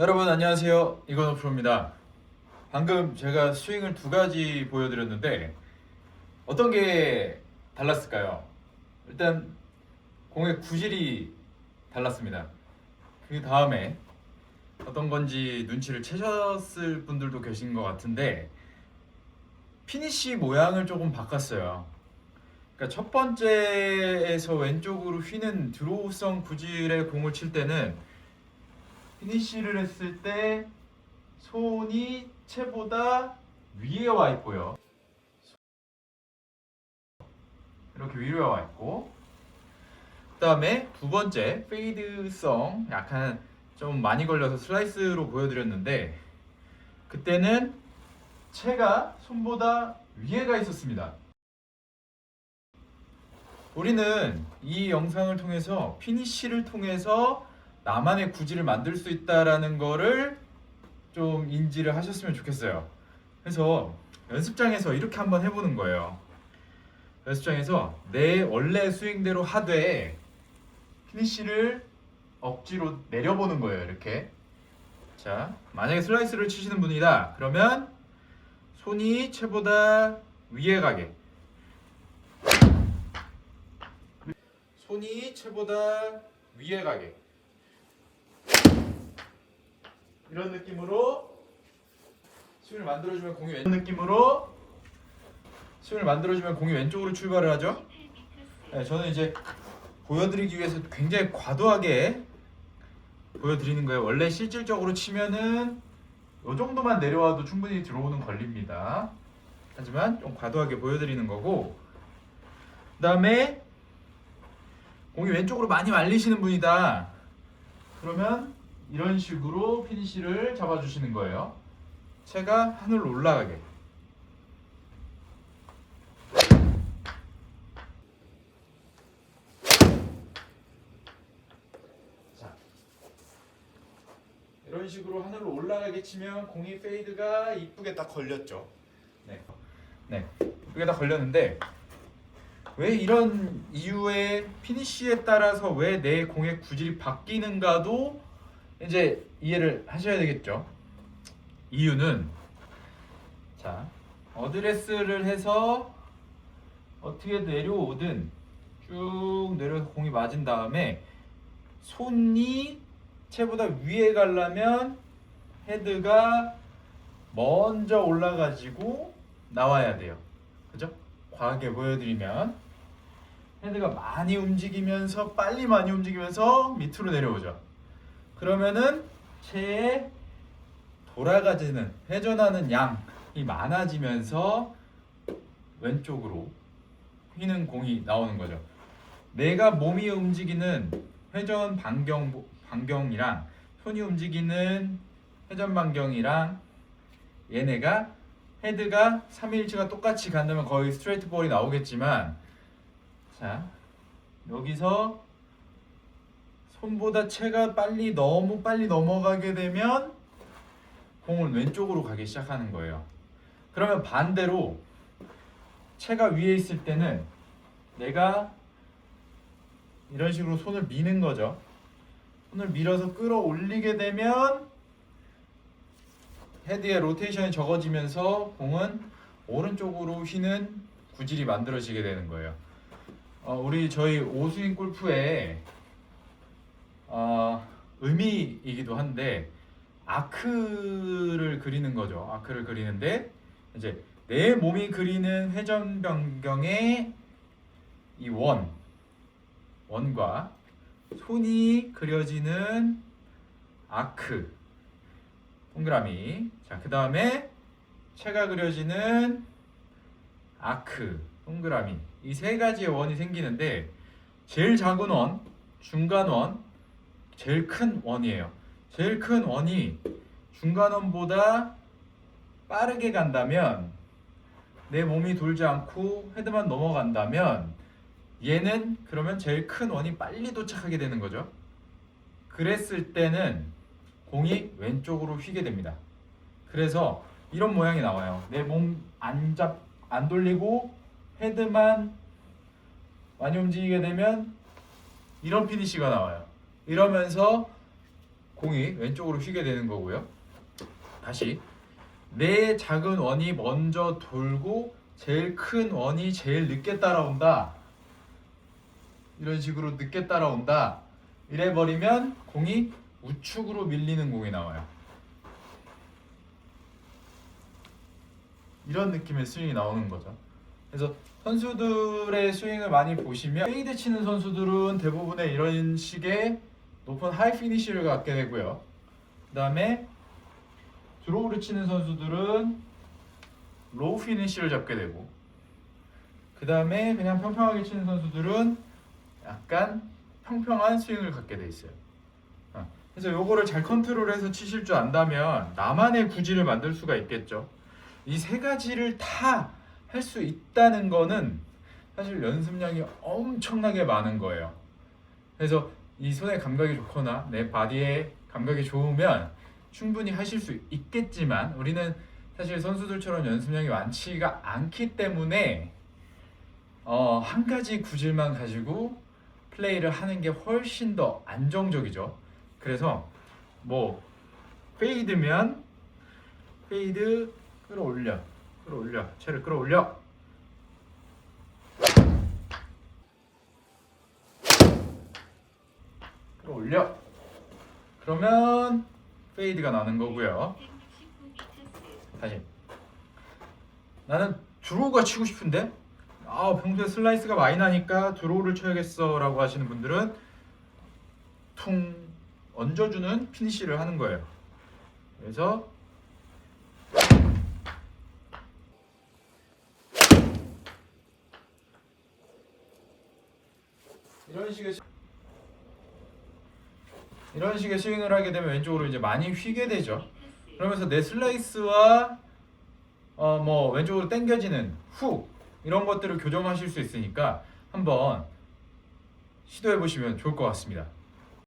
여러분 안녕하세요. 이건호 프로입니다. 방금 제가 스윙을 두 가지 보여드렸는데 어떤 게 달랐을까요? 일단 공의 구질이 달랐습니다. 그 다음에 어떤 건지 눈치를 채셨을 분들도 계신 것 같은데 피니시 모양을 조금 바꿨어요. 그러니까 첫 번째에서 왼쪽으로 휘는 드로우성 구질의 공을 칠 때는 피니쉬를 했을 때 손이 채보다 위에 와 있고요. 이렇게 위로 와 있고 그다음에 두 번째 페이드성 약간 좀 많이 걸려서 슬라이스로 보여드렸는데 그때는 채가 손보다 위에가 있었습니다. 우리는 이 영상을 통해서 피니쉬를 통해서 나만의 구질을 만들 수 있다라는 거를 좀 인지를 하셨으면 좋겠어요. 그래서 연습장에서 이렇게 한번 해보는 거예요. 연습장에서 내 원래 스윙대로 하되 피니쉬를 억지로 내려보는 거예요. 이렇게. 자, 만약에 슬라이스를 치시는 분이다. 그러면 손이 채보다 위에 가게. 손이 채보다 위에 가게. 이런 느낌으로 스윙을 만들어주면 공이 왼 느낌으로 스윙을 만들어주면 공이 왼쪽으로 출발을 하죠. 네, 저는 이제 보여드리기 위해서 굉장히 과도하게 보여드리는 거예요. 원래 실질적으로 치면은 이 정도만 내려와도 충분히 들어오는 걸립니다. 하지만 좀 과도하게 보여드리는 거고 그 다음에 공이 왼쪽으로 많이 말리시는 분이다. 그러면 이런 식으로 피니쉬를 잡아주시는 거예요. 채가 하늘로 올라가게. 자, 이런 식으로 하늘로 올라가게 치면 공이 페이드가 이쁘게 딱 걸렸죠. 네, 네, 이쁘게 딱 걸렸는데 왜 이런 이유의 피니쉬에 따라서 왜 내 공의 구질이 바뀌는가도 이제 이해를 하셔야 되겠죠. 이유는 자 어드레스를 해서 어떻게 내려오든 쭉 내려서 공이 맞은 다음에 손이 채보다 위에 가려면 헤드가 먼저 올라가지고 나와야 돼요. 그죠? 과하게 보여드리면 헤드가 많이 움직이면서 빨리 많이 움직이면서 밑으로 내려오죠. 그러면은 채에 돌아가지는 회전하는 양이 많아지면서 왼쪽으로 휘는 공이 나오는 거죠. 내가 몸이 움직이는 회전 반경 반경이랑 손이 움직이는 회전 반경이랑 얘네가 헤드가 3일치가 똑같이 간다면 거의 스트레이트 볼이 나오겠지만 자 여기서 손보다 채가 빨리 너무 빨리 넘어가게 되면 공은 왼쪽으로 가기 시작하는 거예요. 그러면 반대로 채가 위에 있을 때는 내가 이런 식으로 손을 미는 거죠. 손을 밀어서 끌어올리게 되면 헤드의 로테이션이 적어지면서 공은 오른쪽으로 휘는 구질이 만들어지게 되는 거예요. 어, 우리 저희 오스윙 골프에 어, 의미이기도 한데 아크를 그리는 거죠. 아크를 그리는데 이제 내 몸이 그리는 회전 변경의 이 원, 원과 손이 그려지는 아크, 동그라미. 자, 그 다음에 채가 그려지는 아크, 동그라미. 이 세 가지의 원이 생기는데 제일 작은 원, 중간 원, 제일 큰 원이에요. 제일 큰 원이 중간 원보다 빠르게 간다면 내 몸이 돌지 않고 헤드만 넘어간다면 얘는 그러면 제일 큰 원이 빨리 도착하게 되는 거죠. 그랬을 때는 공이 왼쪽으로 휘게 됩니다. 그래서 이런 모양이 나와요. 내 몸 안 잡, 안 돌리고 헤드만 많이 움직이게 되면 이런 피니쉬가 나와요. 이러면서 공이 왼쪽으로 휘게 되는 거고요. 다시 내 작은 원이 먼저 돌고 제일 큰 원이 제일 늦게 따라온다. 이런 식으로 늦게 따라온다. 이래 버리면 공이 우측으로 밀리는 공이 나와요. 이런 느낌의 스윙이 나오는 거죠. 그래서 선수들의 스윙을 많이 보시면 페이드 치는 선수들은 대부분의 이런 식의 높은 하이 피니쉬를 갖게 되고요. 그 다음에 드로우를 치는 선수들은 로우 피니쉬를 잡게 되고 그 다음에 그냥 평평하게 치는 선수들은 약간 평평한 스윙을 갖게 돼 있어요. 어, 그래서 요거를 잘 컨트롤해서 치실 줄 안다면 나만의 구질을 만들 수가 있겠죠. 이 세 가지를 다 할 수 있다는 거는 사실 연습량이 엄청나게 많은 거예요. 그래서 이 손의 감각이 좋거나 내 바디의 감각이 좋으면 충분히 하실 수 있겠지만 우리는 사실 선수들처럼 연습량이 많지가 않기 때문에 어, 한 가지 구질만 가지고 플레이를 하는 게 훨씬 더 안정적이죠. 그래서 뭐 페이드면 페이드 끌어올려 끌어올려 채를 끌어올려 끌어올려 그러면 페이드가 나는 거고요. 다시 나는 드로우가 치고 싶은데 아 평소에 슬라이스가 많이 나니까 드로우를 쳐야겠어라고 하시는 분들은 퉁 얹어주는 피니쉬를 하는 거예요. 그래서 이런 식의 스- 이런 식의 스윙을 하게 되면 왼쪽으로 이제 많이 휘게 되죠. 그러면서 내 슬라이스와 어 뭐 왼쪽으로 당겨지는 훅 이런 것들을 교정하실 수 있으니까 한번 시도해 보시면 좋을 것 같습니다.